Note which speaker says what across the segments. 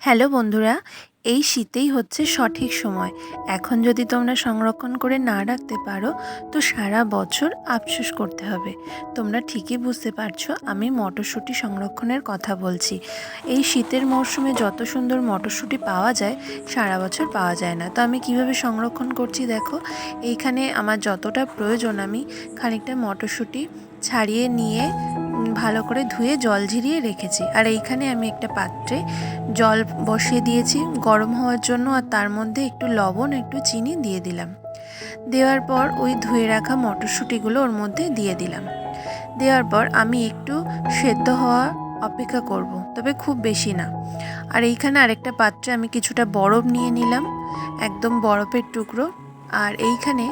Speaker 1: Hello বন্ধুরা, এই শীতেই হচ্ছে সঠিক সময়। এখন যদি তোমরা সংরক্ষণ করে না রাখতে পারো, তো সারা বছর আফসোস করতে হবে। তোমরা ঠিকই বুঝতে পারছ, আমি মটরশুঁটি সংরক্ষণের কথা বলছি। এই শীতের মরশুমে যত সুন্দর মটরশুঁটি পাওয়া যায়, সারা বছর পাওয়া যায় না। তো আমি কীভাবে সংরক্ষণ করছি দেখো, এইখানে আমার যতটা প্রয়োজন আমি খানিকটা মটরশুঁটি ছাড়িয়ে নিয়ে ভালো করে ধুয়ে জল ঝিরিয়ে রেখেছি। আর এইখানে আমি একটা পাত্রে জল বসিয়ে দিয়েছি গরম হওয়ার জন্য আর তার মধ্যে একটু লবণ, একটু চিনি দিয়ে দিলাম। দেওয়ার পর ওই ধুয়ে রাখা মটরশুঁটিগুলো ওর মধ্যে দিয়ে দিলাম। দেওয়ার পর আমি একটু সেদ্ধ হওয়া অপেক্ষা করব, তবে খুব বেশি না। আর এইখানে আরেকটা পাত্রে আমি কিছুটা বরফ নিয়ে নিলাম, একদম বরফের টুকরো। আর এইখানে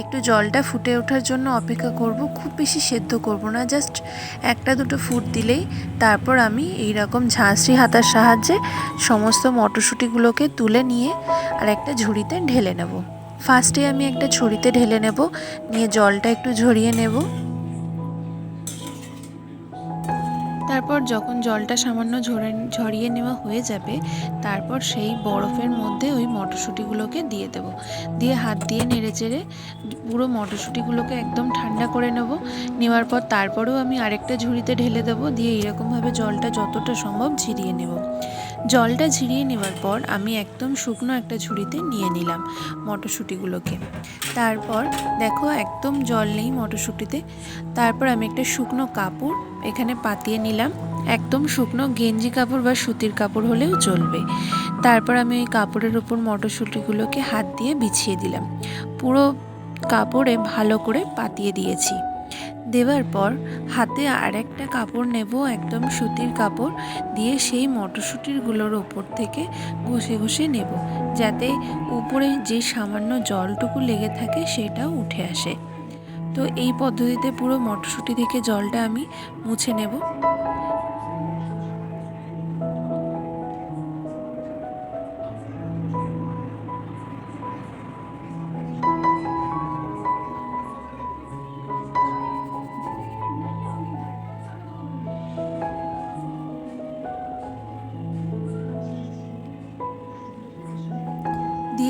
Speaker 1: একটু জলটা ফুটে ওঠার জন্য অপেক্ষা করব, খুব বেশি সেদ্ধ করব না, জাস্ট একটা দুটো ফুট দিলেই তারপর আমি এই রকম ঝাঁসরি হাতার সাহায্যে সমস্ত মটরশুঁটিগুলোকে তুলে নিয়ে আর একটা ঝুড়িতে ঢেলে নেব। ফার্স্টে আমি একটা ঝুড়িতে ঢেলে নেব, নিয়ে জলটা একটু ঝরিয়ে নেব। তারপর যখন জলটা সামান্য ঝরে, ঝরিয়ে নেওয়া হয়ে যাবে, তারপর সেই বরফের মধ্যে ওই মটরশুঁটিগুলোকে দিয়ে দেব। দিয়ে হাত দিয়ে নেড়ে চেড়ে পুরো মটরশুঁটিগুলোকে একদম ঠান্ডা করে নেব। নেওয়ার পর তারপরেও আমি আরেকটা ঝুড়িতে ঢেলে দেবো। দিয়ে এরকমভাবে জলটা যতটা সম্ভব ঝিরিয়ে নেব। জলটা ঝিরিয়ে নেওয়ার পর আমি একদম শুকনো একটা ঝুড়িতে নিয়ে নিলাম মটরশুঁটিগুলোকে। তারপর দেখো একদম জল নেই মটরশুঁটিতে। তারপর আমি একটা শুকনো কাপড় এখানে পাতিয়ে নিলাম। একদম শুকনো গেঞ্জি কাপড় বা সুতির কাপড় হলেও চলবে। তারপর আমি ওই কাপড়ের উপর মটরশুঁটিগুলোকে হাত দিয়ে বিছিয়ে দিলাম। পুরো কাপড়ে ভালো করে পাতিয়ে দিয়েছি। দেওয়ার পর হাতে আর একটা কাপড় নেব, একদম সুতির কাপড় দিয়ে সেই মটরশুঁটিগুলোর ওপর থেকে ঘষে ঘষে নেব, যাতে উপরে যে সামান্য জলটুকু লেগে থাকে সেটাও উঠে আসে। তো এই পদ্ধতিতে পুরো মটরশুঁটি থেকে জলটা আমি মুছে নেব।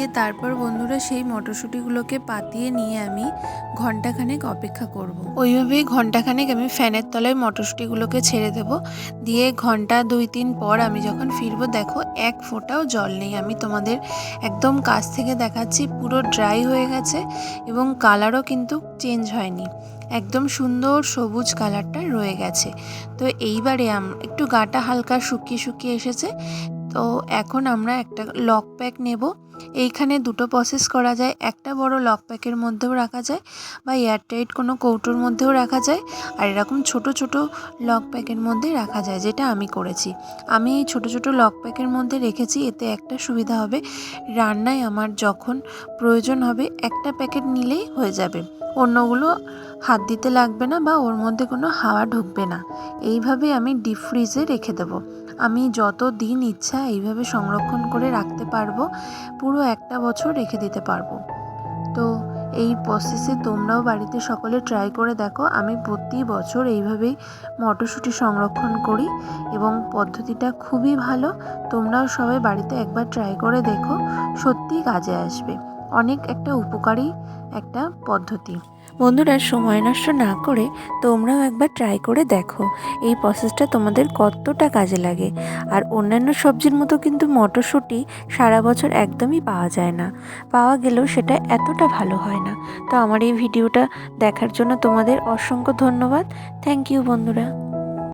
Speaker 1: দিয়ে তারপর বন্ধুরা সেই মটরশুঁটিগুলোকে পাতিয়ে নিয়ে আমি ঘন্টাখানেক অপেক্ষা করব। ওইভাবেই ঘন্টাখানেক আমি ফ্যানের তলায় মটরশুঁটিগুলোকে ছেড়ে দেব। দিয়ে ঘণ্টা দুই তিন পর আমি যখন ফিরবো, দেখো এক ফোঁটাও জল নেই। আমি তোমাদের একদম কাছ থেকে দেখাচ্ছি, পুরো ড্রাই হয়ে গেছে এবং কালারও কিন্তু চেঞ্জ হয়নি। একদম সুন্দর সবুজ কালারটা রয়ে গেছে। তো এইবারে একটু গাটা হালকা শুকিয়ে শুকিয়ে এসেছে। তো এখন আমরা একটা লক প্যাক নেব। এইখানে দুটো প্রসেস করা যায়। একটা বড় লক প্যাকের মধ্যেও রাখা যায় বা এয়ারটাইট কোনো কৌটোর মধ্যেও রাখা যায়। আর এরকম ছোট ছোট লক প্যাকের মধ্যে রাখা যায়, যেটা আমি করেছি। আমি এই ছোটো ছোটো লক প্যাকের মধ্যে রেখেছি, এতে একটা সুবিধা হবে। রান্নায় আমার যখন প্রয়োজন হবে, একটা প্যাকেট নিলেই হয়ে যাবে। অন্যগুলো হাত দিতে লাগবে না বা ওর মধ্যে কোনো হাওয়া ঢুকবে না। এইভাবে আমি ডিপ ফ্রিজে রেখে দেবো। আমি যত দিন ইচ্ছা এইভাবে সংরক্ষণ করে রাখতে পারব, পুরো একটা বছর রেখে দিতে পারব। তো এই প্রসেসে তোমরাও বাড়িতে সকলে ট্রাই করে দেখো, আমি প্রতি বছর এইভাবেই মটরশুঁটি সংরক্ষণ করি এবং পদ্ধতিটা খুবই ভালো। তোমরাও সবাই বাড়িতে একবার ট্রাই করে দেখো, সত্যিই কাজে আসবে। অনেক একটা উপকারী একটা পদ্ধতি। বন্ধুরা, সময় নষ্ট না করে তোমরাও একবার ট্রাই করে দেখো। এই প্রসেসটা তোমাদের কতটা কাজে লাগে। আর অন্যান্য সবজির মতো কিন্তু মটরশুঁটি সারা বছর একদমই পাওয়া যায় না। পাওয়া গেলেও সেটা এতটা ভালো হয় না। তো আমার এই ভিডিওটা দেখার জন্য তোমাদের অসংখ্য ধন্যবাদ। থ্যাংক ইউ বন্ধুরা।